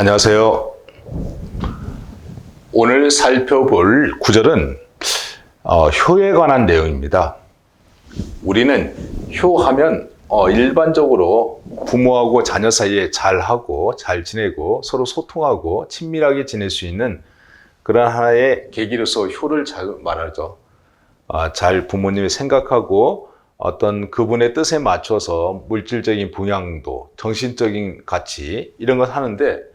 안녕하세요. 오늘 살펴볼 구절은 어, 효에 관한 내용입니다. 우리는 효하면 어, 일반적으로 부모하고 자녀 사이에 잘하고 잘 지내고 서로 소통하고 친밀하게 지낼 수 있는 그런 하나의 계기로서 효를 잘 말하죠. 아, 잘 부모님이 생각하고 어떤 그분의 뜻에 맞춰서 물질적인 봉양도, 정신적인 가치 이런 걸 하는데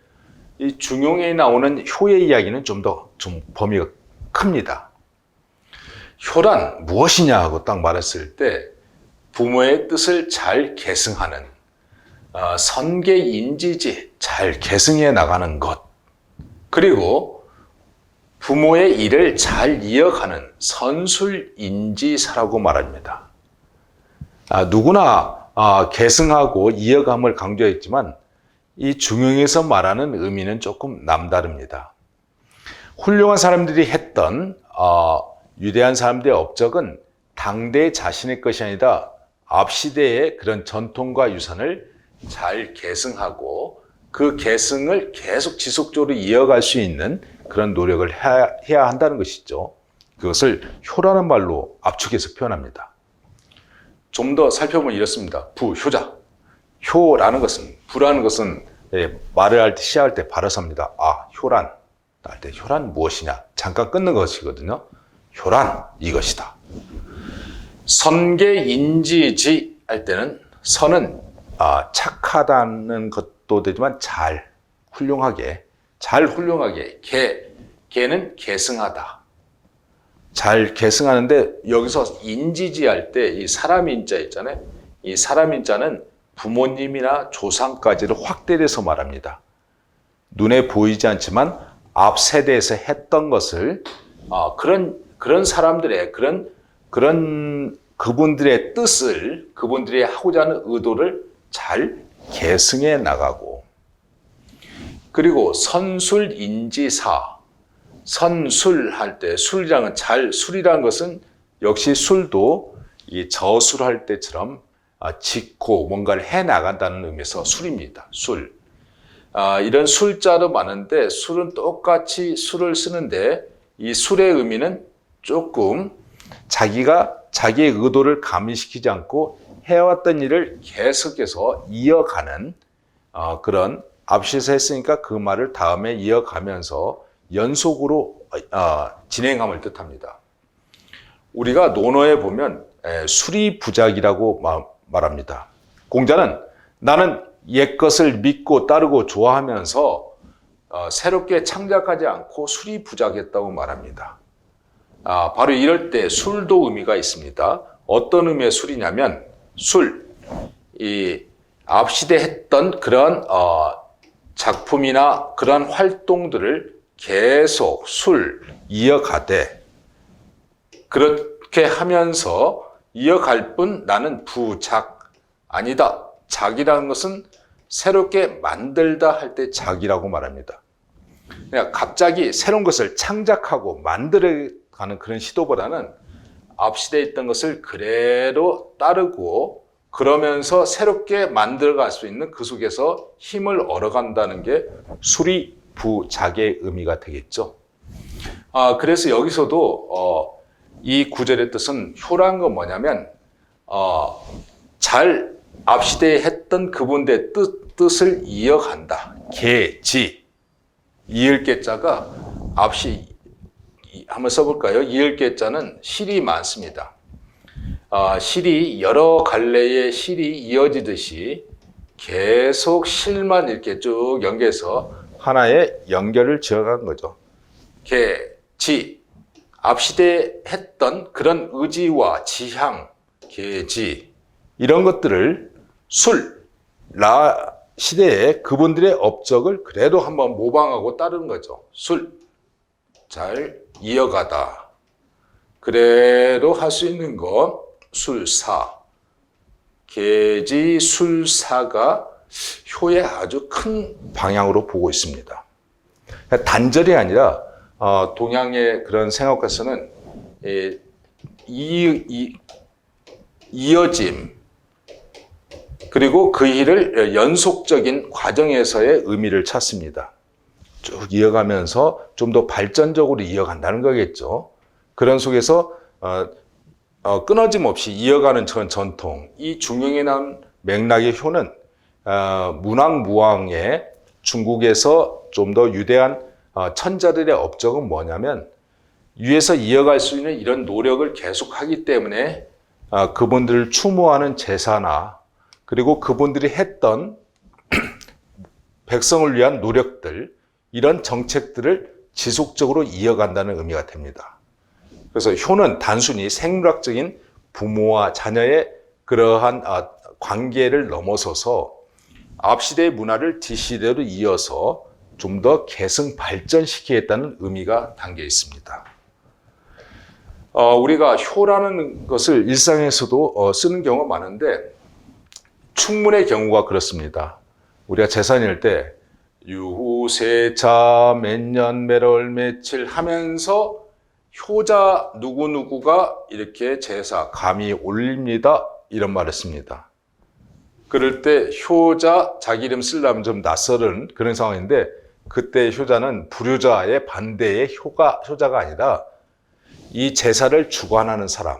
이 중용에 나오는 효의 이야기는 좀더좀 범위가 큽니다. 효란 무엇이냐 하고 딱 말했을 때 부모의 뜻을 잘 계승하는 어, 선계 인지지 잘 계승해 나가는 것 그리고 부모의 일을 잘 이어가는 선술 인지사라고 말합니다. 아, 누구나 아, 계승하고 이어감을 강조했지만 이 중용에서 말하는 의미는 조금 남다릅니다. 훌륭한 사람들이 했던 어, 위대한 사람들의 업적은 당대 자신의 것이 아니라 앞 시대의 그런 전통과 유산을 잘 계승하고 그 계승을 계속 지속적으로 이어갈 수 있는 그런 노력을 해야, 해야 한다는 것이죠. 그것을 효라는 말로 압축해서 표현합니다. 좀 더 살펴보면 이렇습니다. 부 효자. 효라는 것은, 부라는 것은 예, 말을 할 때, 시할 때 바로 섭니다. 아, 효란. 할 때 효란 무엇이냐? 잠깐 끊는 것이거든요. 효란 이것이다. 선계인지지 할 때는 선은 아, 착하다는 것도 되지만 잘, 훌륭하게, 잘 훌륭하게, 개, 개는 계승하다. 잘 계승하는데 여기서 인지지 할 때 이 사람 인자 있잖아요. 이 사람 인자는 부모님이나 조상까지를 확대해서 말합니다. 눈에 보이지 않지만 앞 세대에서 했던 것을 어, 그런 그런 사람들의 그런 그런 그분들의 뜻을 그분들이 하고자 하는 의도를 잘 계승해 나가고 그리고 선술 인지사 선술 할 때 술이랑은 잘 술이라는 것은 역시 술도 이 저술할 때처럼 아, 짓고 뭔가를 해 나간다는 의미에서 술입니다. 술. 아, 이런 술자도 많은데 술은 똑같이 술을 쓰는데 이 술의 의미는 조금 자기가 자기의 의도를 가미시키지 않고 해왔던 일을 계속해서 이어가는 어, 그런 앞시에서 했으니까 그 말을 다음에 이어가면서 연속으로 어, 진행함을 뜻합니다. 우리가 논어에 보면 에, 수리부작이라고 마- 말합니다. 공자는 나는 옛 것을 믿고 따르고 좋아하면서 어, 새롭게 창작하지 않고 수리부작했다고 말합니다. 아, 바로 이럴 때 술도 의미가 있습니다. 어떤 의미의 술이냐면 술, 이 앞시대 했던 그런 어, 작품이나 그런 활동들을 계속 술 이어가되 그렇게 하면서 이어갈 뿐 나는 부작 아니다. 작이라는 것은 새롭게 만들다 할 때 작이라고 말합니다. 그냥 갑자기 새로운 것을 창작하고 만들어가는 그런 시도보다는 앞 시대에 있던 것을 그대로 따르고 그러면서 새롭게 만들어갈 수 있는 그 속에서 힘을 얻어간다는 게 수리 부작의 의미가 되겠죠. 아, 그래서 여기서도 어, 이 구절의 뜻은 효라는 건 뭐냐면 어, 잘 앞시대에 했던 그분들의 뜻, 뜻을 이어간다. 계지 이을 계자가 앞시 이- 한번 써볼까요? 이을 계자는 실이 많습니다. 아, 실이 여러 갈래의 실이 이어지듯이 계속 실만 이렇게 쭉 연계해서 하나의 연결을 지어간 거죠. 개, 지, 앞시대에 했던 그런 의지와 지향, 계지 이런 것들을 술, 라 시대에 그분들의 업적을 그래도 한번 모방하고 따르는 거죠. 술, 잘 이어가다. 그래도 할 수 있는 것, 술사. 계지 술사가 효의 아주 큰 방향으로 보고 있습니다. 단절이 아니라 어, 동양의 그런 생각에서는 이, 이, 이어짐 그리고 그 일을 연속적인 과정에서의 의미를 찾습니다. 쭉 이어가면서 좀 더 발전적으로 이어간다는 거겠죠. 그런 속에서 어, 어, 끊어짐 없이 이어가는 전 전통, 이 중용에 나온 맥락의 효는 어, 문왕 무왕의 중국에서 좀 더 유대한 어, 천자들의 업적은 뭐냐면 위에서 이어갈 수 있는 이런 노력을 계속하기 때문에 어, 그분들을 추모하는 제사나 그리고 그분들이 했던 백성을 위한 노력들 이런 정책들을 지속적으로 이어간다는 의미가 됩니다. 그래서 효는 단순히 생물학적인 부모와 자녀의 그러한 아, 관계를 넘어서서 앞시대의 문화를 뒷시대로 이어서 좀 더 계승 발전시키겠다는 의미가 담겨 있습니다. 어, 우리가 효라는 것을 일상에서도 어, 쓰는 경우가 많은데 충문의 경우가 그렇습니다. 우리가 제사일 때 유후세자 몇 년 몇월 며칠 하면서 효자 누구누구가 이렇게 제사 감히 올립니다. 이런 말을 씁니다. 그럴 때 효자 자기 이름 쓰려면 좀 낯설은 그런 상황인데 그때 효자는 불효자의 반대의 효가, 효자가 아니라 이 제사를 주관하는 사람,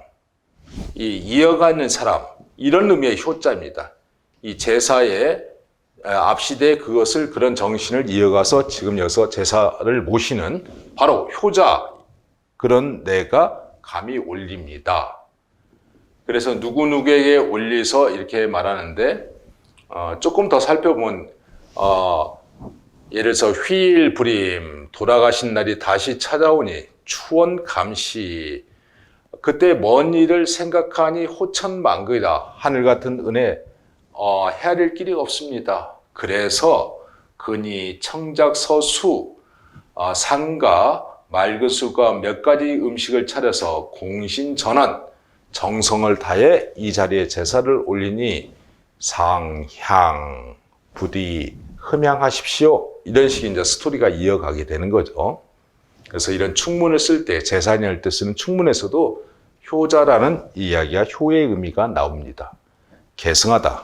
이 이어가는 사람 이런 의미의 효자입니다. 이 제사의 앞시대 그것을 그런 정신을 이어가서 지금 여기서 제사를 모시는 바로 효자 그런 내가 감히 올립니다. 그래서 누구누구에게 올리서 이렇게 말하는데 어, 조금 더 살펴보면 어, 예를 들어서 휘일 불임 돌아가신 날이 다시 찾아오니 추원 감시. 그때 먼 일을 생각하니 호천만근이다. 하늘 같은 은혜 어, 헤아릴 길이 없습니다. 그래서 근이 청작 서수 어, 상가 말그수가 몇 가지 음식을 차려서 공신 전환 정성을 다해 이 자리에 제사를 올리니 상향 부디 흠양하십시오 이런 식의 이제 스토리가 이어가게 되는 거죠. 그래서 이런 충문을 쓸 때 제사니 할때 쓰는 충문에서도 효자라는 이야기가 효의 의미가 나옵니다. 계승하다.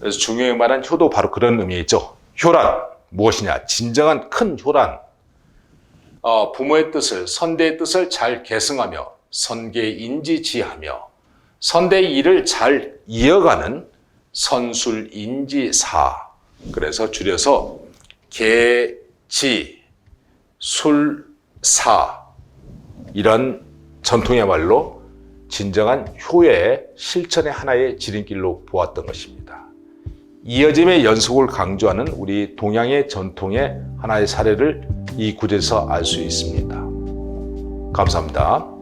그래서 중요히 말한 효도 바로 그런 의미있죠. 효란 무엇이냐? 진정한 큰 효란. 어, 부모의 뜻을 선대의 뜻을 잘 계승하며 선계 인지지하며 선대의 일을 잘 이어가는 선술 인지사. 그래서 줄여서 계지 술 사 이런 전통의말로 진정한 효의 실천의 하나의 지름길로 보았던 것입니다. 이어짐의 연속을 강조하는 우리 동양의 전통의 하나의 사례를 이 구절에서 알 수 있습니다. 감사합니다.